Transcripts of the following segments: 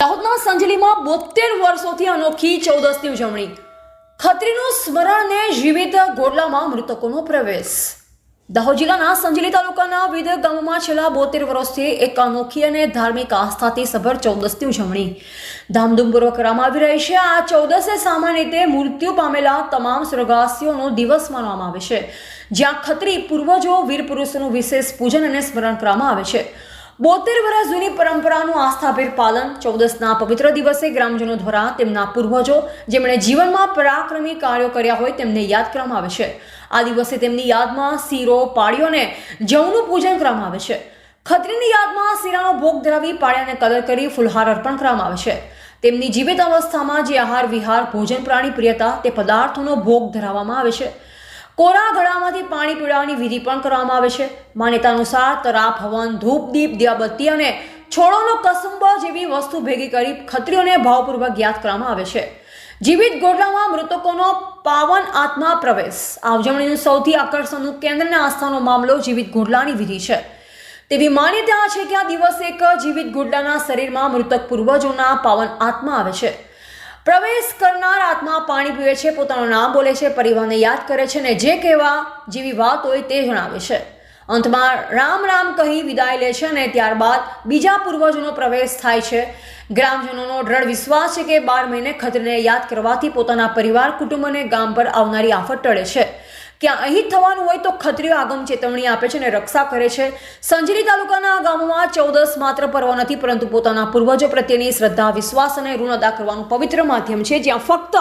દાહોદના સંજલીમાં બોતેર વર્ષોથી અનોખી ચૌદસની ઉજવણી. ખત્રીનું સ્મરણ ને જીવિત ગોડલામાં મૃતકોનો પ્રવેશ. દાહોદ જિલ્લાના સંજલી તાલુકાના વિવિધ ગામોમાં છેલ્લા બોતેર વર્ષથી એક અનોખી અને ધાર્મિક આસ્થાથી સભર ચૌદસની ઉજવણી. ધામધૂમપૂર્વક કરવામાં આવી રહી છે. આ ચૌદસે સામાન્ય રીતે મૃત્યુ પામેલા તમામ સ્વર્ગવાસીઓનો દિવસ માનવામાં આવે છે. જ્યાં ખત્રી પૂર્વજો વીર પુરુષોનું વિશેષ પૂજન અને સ્મરણ કરવામાં આવે છે. બોતેર વર્ષ જૂની પરંપરાનું આસ્થાભેર પાલન ચૌદસના પવિત્ર દિવસે ગ્રામજનો દ્વારા તેમના પૂર્વજો, જેમણે જીવનમાં પરાક્રમી કાર્યો કર્યા હોય તેમને યાદ કરવામાં આવે છે. આ દિવસે તેમની યાદમાં શીરો પાળીઓને જવનું પૂજન કરવામાં આવે છે. ખત્રીની યાદમાં શીરાનો ભોગ ધરાવી પાળિયાને કલર કરી ફુલહાર અર્પણ કરવામાં આવે છે. તેમની જીવિત અવસ્થામાં જે આહાર, વિહાર, ભોજન પ્રાણી પ્રિયતા તે પદાર્થોનો ભોગ ધરાવવામાં આવે છે. કોરા ગળામાંથી પાણી પીવડાવવાની વિધિ પણ કરવામાં આવે છે. માન્યતા અનુસાર તરાપ, હવન, ધૂપ, દીપ, દિયાબત્તી અને છોડોનો કસુંબો જેવી વસ્તુ ભેગી કરી ખત્રીઓને ભાવપૂર્વક યાદ કરવામાં આવે છે. જીવિત ગોડલામાં મૃતકોનો પાવન આત્મા પ્રવેશ. આ ઉજવણીનું સૌથી આકર્ષણનું કેન્દ્રના આસ્થાનો મામલો જીવિત ગોડલાની વિધિ છે. તેવી માન્યતા છે કે આ દિવસે એક જીવિત ગોડલાના શરીરમાં મૃતક પૂર્વજોના પાવન આત્મા આવે છે. પ્રવેશ કરનાર આત્મા પાણી પીવે છે, પોતાનું નામ બોલે છે, પરિવારને યાદ કરે છે ને જે કહેવા જેવી વાત હોય તે જણાવે છે. અંતમાં રામ રામ કહી વિદાય લે છે અને ત્યારબાદ બીજા પૂર્વજોનો પ્રવેશ થાય છે. ગ્રામજનોનો દ્રઢ વિશ્વાસ છે કે બાર મહિને ખત્રીને યાદ કરવાથી પોતાના પરિવાર, કુટુંબ અને ગામ પર આવનારી આફત ટળે છે. ક્યાં અહીં થવાનું હોય તો ખત્રીઓ આગમ ચેતવણી આપે છે અને રક્ષા કરે છે. સંજરી તાલુકાના આ ગામોમાં ચૌદસ માત્ર પર્વ નથી, પરંતુ પોતાના પૂર્વજો પ્રત્યેની શ્રદ્ધા, વિશ્વાસ અને ઋણ અદા કરવાનું પવિત્ર માધ્યમ છે. જ્યાં ફક્ત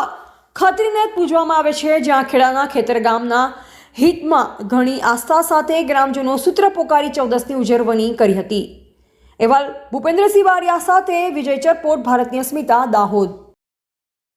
ખત્રીને જ પૂજવામાં આવે છે, જ્યાં ખેડાના ખેતર ગામના હિતમાં ઘણી આસ્થા સાથે ગ્રામજનો સૂત્ર પોકારી ચૌદસની ઉજવણી કરી હતી. એવા ભૂપેન્દ્રસિંહ વારિયા સાથે વિજય ચરપોટ ભારતીય સ્મિતા, દાહોદ.